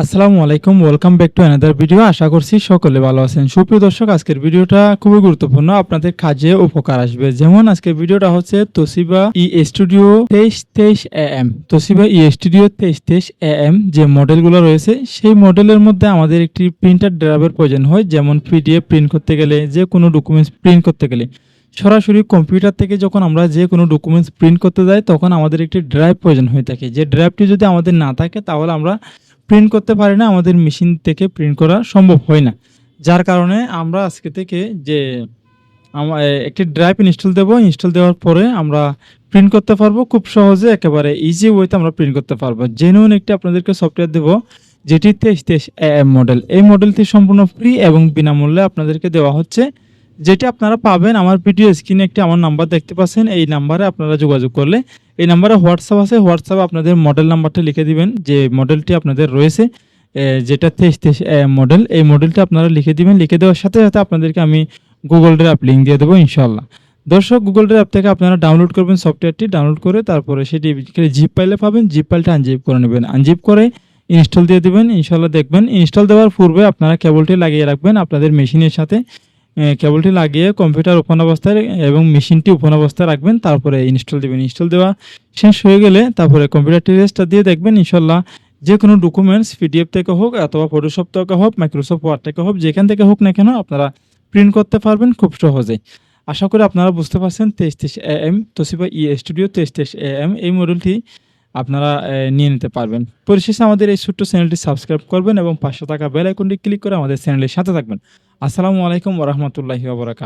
আসসালামু আলাইকুম welcome back to another video আশা করছি সকলে ভালো আছেন। সুপ্রিয় দর্শক, আজকের ভিডিওটা খুবই গুরুত্বপূর্ণ। আপনাদের কাজে উপকার আসবে। যেমন আজকের ভিডিওটা হচ্ছে তোসিবা ই স্টুডিও তেইশ তেইশ এ এম তোসিবা ই স্টুডিও তেইশ তেইশ এ এম যে মডেলগুলো রয়েছে, সেই মডেলের মধ্যে আমাদের একটি প্রিন্টার ড্রাইভের প্রয়োজন হয়, যেমন পিডিএফ প্রিন্ট করতে গেলে যে কোনো ডকুমেন্টস প্রিন্ট করতে গেলে। সরাসরি কম্পিউটার থেকে যখন আমরা যে কোনো ডকুমেন্টস প্রিন্ট করতে যাই, তখন আমাদের একটি ড্রাইভ প্রয়োজন হয়ে থাকে। যে ড্রাইভটি যদি আমাদের না থাকে, তাহলে আমরা প্রিন্ট করতে পারি না, আমাদের মেশিন থেকে প্রিন্ট করা সম্ভব হয় না। যার কারণে আমরা আজকে থেকে যে আমা- একটি ড্রাইভ ইনস্টল দেব। ইনস্টল দেওয়ার পরে আমরা প্রিন্ট করতে পারব। খুব সহজে একেবারে ইজি ওয়েতে আমরা প্রিন্ট করতে পারব। জেনুইন একটি আপনাদেরকে সফটওয়্যার দেবো, যেটি তেইশ তেইশ এম মডেল এই মডেলটি সম্পূর্ণ ফ্রি এবং বিনামূল্যে আপনাদেরকে দেওয়া হচ্ছে। যেটি আপনারা পাবেন আমার ভিডিও স্ক্রিনে একটি আমার নাম্বার দেখতে পাচ্ছেন, এই নাম্বারে আপনারা যোগাযোগ করলে। এই নাম্বারে হোয়াটসঅ্যাপ আছে, হোয়াটসঅ্যাপে আপনাদের মডেল নাম্বারটা লিখে দিবেন, যে মডেলটি আপনাদের রয়েছে যেটা তেইশ তেইশ মডেল এই মডেলটা আপনারা লিখে দিবেন, লিখে দেওয়ার সাথে সাথে আপনাদেরকে আমি গুগল ড্রাইভ লিঙ্ক দিয়ে দেবো ইনশাল্লাহ দর্শক গুগল ড্রাইভ থেকে আপনারা ডাউনলোড করবেন সফটওয়্যারটি ডাউনলোড করে তারপরে সেটি জিপ পাইলে পাবেন জিপ ফাইলটা আনজিপ করে নেবেন। আনজিপ করে ইনস্টল দিয়ে দিবেন ইনশাল্লাহ দেখবেন। ইনস্টল দেওয়ার পূর্বে আপনারা কেবলটি লাগিয়ে রাখবেন আপনাদের মেশিনের সাথে। কেবলটি লাগিয়ে কম্পিউটার ওপেন অবস্থায় এবং মেশিনটি ওপেন অবস্থায় রাখবেন, তারপরে ইনস্টল দিবেন। ইনস্টল দেওয়া শেষ হয়ে গেলে তারপরে কম্পিউটারটি রেস্টার দিয়ে দেখবেন ইনশাল্লাহ যে কোনো ডকুমেন্টস, পিডিএফ থেকে হোক অথবা ফটোশপ থেকে হোক মাইক্রোসফট ওয়ার্ড থেকে হোক, যেখান থেকে হোক না কেন আপনারা প্রিন্ট করতে পারবেন খুব সহজেই আশা করি আপনারা বুঝতে পারছেন তেইশ তেইশ এ এম তোসিবা ই স্টুডিও তেইশ তেইশ এ এম এই মডেলটি আপনারা নিয়ে নিতে পারবেন। পরিশেষে আমাদের এই ছোট্ট চ্যানেলটি সাবস্ক্রাইব করবেন এবং পাঁচশো টাকা বেল আইকনটি ক্লিক করে আমাদের চ্যানেলের সাথে থাকবেন। আসসালামু আলাইকুম ওরহমতুল্লাহি ওবরাকাত